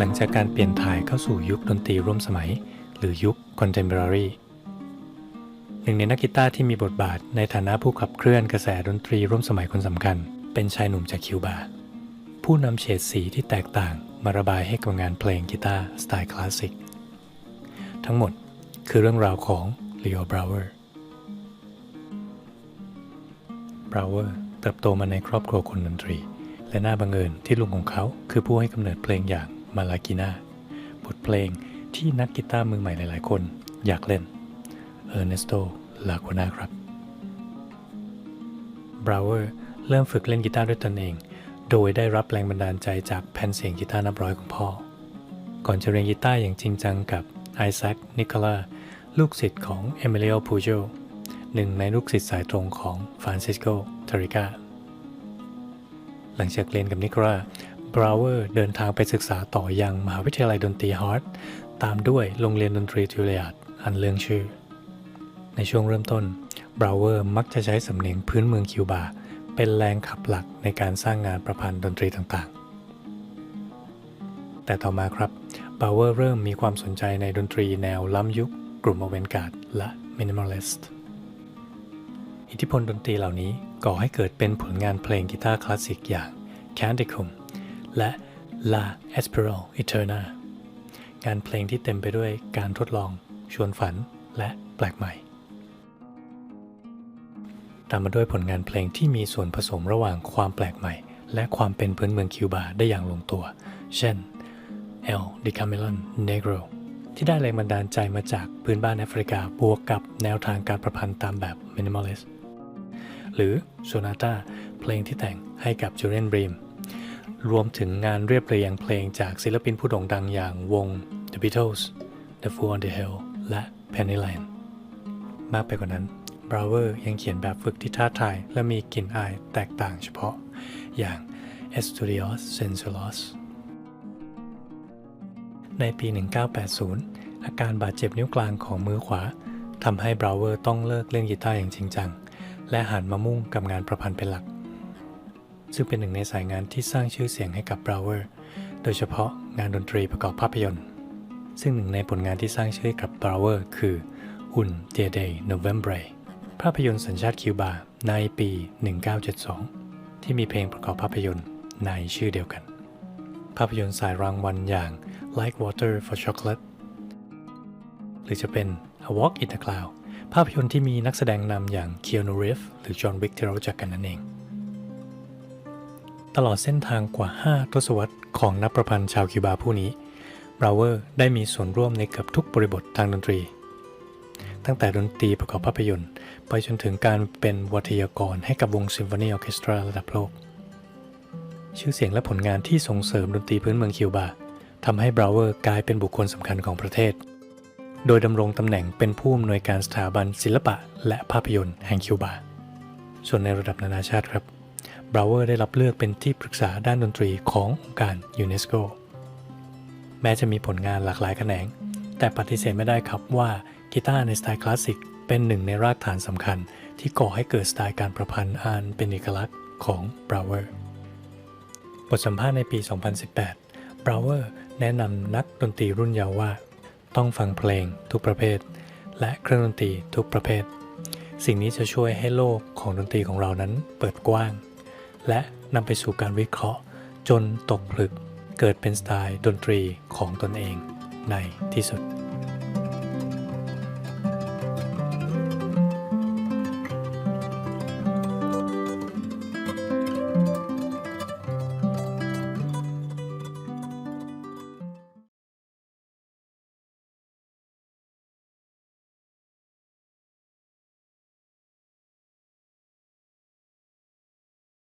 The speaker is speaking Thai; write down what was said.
หลังจากการเปลี่ยนถ่ายเข้าสู่ยุคดนตรีร่วมสมัย หรือยุค contemporary หนึ่งในนักกีตาร์ที่มีบทบาทในฐานะผู้ขับเคลื่อนกระแสดนตรีร่วมสมัยคนสำคัญ เป็นชายหนุ่มจากคิวบา ผู้นำเฉดสีที่แตกต่างมาระบายให้กับงานเพลงกีตาร์สไตล์คลาสสิก ทั้งหมดคือเรื่องราวของ Leo Brower Brower เติบโตมาในครอบครัวคนดนตรี และน่าบังเอิญที่ลุงของเขาคือผู้ให้กำเนิดเพลงอย่าง มาลากินาบทเพลงที่นักกีตาร์มือใหม่หลาย ๆ คนอยากเล่นเออร์เนสโตลาโกนาครับบราเวอร์เริ่มฝึกเล่นกีตาร์ด้วยตนเอง โดยได้รับแรงบันดาลใจจากแผ่นเสียงกีตาร์นับร้อยของพ่อ ก่อนจะเรียนกีตาร์อย่างจริงจังกับไอแซค นิโคลา ลูกศิษย์ของเอมิเลียพูโจหนึ่งในลูกศิษย์สายตรงของฟรานซิสโกทาริกาหลังจากเรียนกับนิโคลา บราวเวอร์เดินทางไปศึกษาต่อยังมหาวิทยาลัยดนตรีฮาร์ดตามด้วยโรงเรียนดนตรีจูเลียดอันเรื่องชื่อ ในช่วงเริ่มต้นบราวเวอร์มักจะใช้สำเนียงพื้นเมืองคิวบา เป็นแรงขับหลักในการสร้างงานประพันธ์ดนตรีต่างๆ แต่ต่อมาครับบราวเวอร์เริ่มมีความสนใจในดนตรีแนวล้ำยุค กลุ่มอเวนการ์ดและมินิมอล i สต์อิทธิพลดนตรีเหล่านี้ก่อให้เกิดเป็นผลงานเพลงกีตาร์คลาสสิกอย่าง Canticum และ La Espiral Eterna งานเพลงที่เต็มไปด้วยการทดลอง ชวนฝันและแปลกใหม่ ตามมาด้วยผลงานเพลงที่มีส่วนผสมระหว่างความแปลกใหม่ และความเป็นพื้นเมืองคิวบาได้อย่างลงตัว เช่น El d e c a m e l o n Negro ที่ได้แรงบันดาลใจมาจากพื้นบ้านแอฟริกาบวกกับแนวทางการประพันธ์ตามแบบ Minimalist หรือ Sonata เพลงที่แต่งให้กับ Julian Bream รวมถึงงานเรียบเรียงเพลงจากศิลปินผู้โด่งดังอย่างวง The Beatles The Fool on the Hill และ Pennyline มากไปกว่านั้นบราวเวอร์ยังเขียนแบบฝึกที่ท้าทายและมีกลิ่นอายแตกต่างเฉพาะอย่าง Estudios Sensuosos ในปี 1980 อาการบาดเจ็บนิ้วกลางของมือขวาทำให้บราวเวอร์ต้องเลิกเล่นกีตาร์อย่างจริงจัง และหันมามุ่งกับงานประพันธ์เป็นหลัก ซึ่งเป็นหนึ่งในสายงานที่สร้างชื่อเสียงให้กับบราวเวอร์ โดยเฉพาะงานดนตรีประกอบภาพยนตร์ ซึ่งหนึ่งในผลงานที่สร้างชื่อให้กับบราวเวอร์ คืออุ่นเดเดย์โนเวมเบรภาพยนตร์สัญชาติคิวบาในปี 1972 ที่มีเพลงประกอบภาพยนตร์ในชื่อเดียวกัน ภาพยนตร์สายรางวัลอย่าง Like Water for Chocolate หรือจะเป็น A Walk in the Cloud ภาพยนตร์ที่มีนักแสดงนำอย่าง Keanu Reeves หรือจอห์นวิกที่เรารู้จักกันนั่นเอง ตลอดเส้นทางกว่า 5 ทศวรรษของนักประพันธ์ชาวคิวบาผู้นี้บราเวอร์ได้มีส่วนร่วมในเกือบทุกบริบททางดนตรี ตั้งแต่ดนตรีประกอบภาพยนตร์ ไปจนถึงการเป็นวัทยากรให้กับวงซิมโฟนีออเคสตราระดับโลก ชื่อเสียงและผลงานที่ส่งเสริมดนตรีพื้นเมืองคิวบาทำให้บราเวอร์กลายเป็นบุคคลสำคัญของประเทศ โดยดำรงตำแหน่งเป็นผู้อำนวยการสถาบันศิลปะ และภาพยนตร์แห่งคิวบา ส่วนในระดับนานาชาติครับ บราเวอร์ได้รับเลือกเป็นที่ปรึกษาด้านดนตรีขององค์การยูเนสโก แม้จะมีผลงานหลากหลายแขนง แต่ปฏิเสธไม่ได้ครับว่ากีตาร์ในสไตล์คลาสสิกเป็นหนึ่งในรากฐานสำคัญ ที่ก่อให้เกิดสไตล์การประพันธ์อันเป็นเอกลักษณ์ของบราเวอร์ บทสัมภาษณ์ในปี 2018 บราเวอร์แนะนำนักดนตรีรุ่นเยาว์ว่า ต้องฟังเพลงทุกประเภท และเครื่องดนตรีทุกประเภท สิ่งนี้จะช่วยให้โลกของดนตรีของเรานั้นเปิดกว้าง และนำไปสู่การวิเคราะห์ จนตกผลึกเกิดเป็นสไตล์ดนตรีของตนเองในที่สุด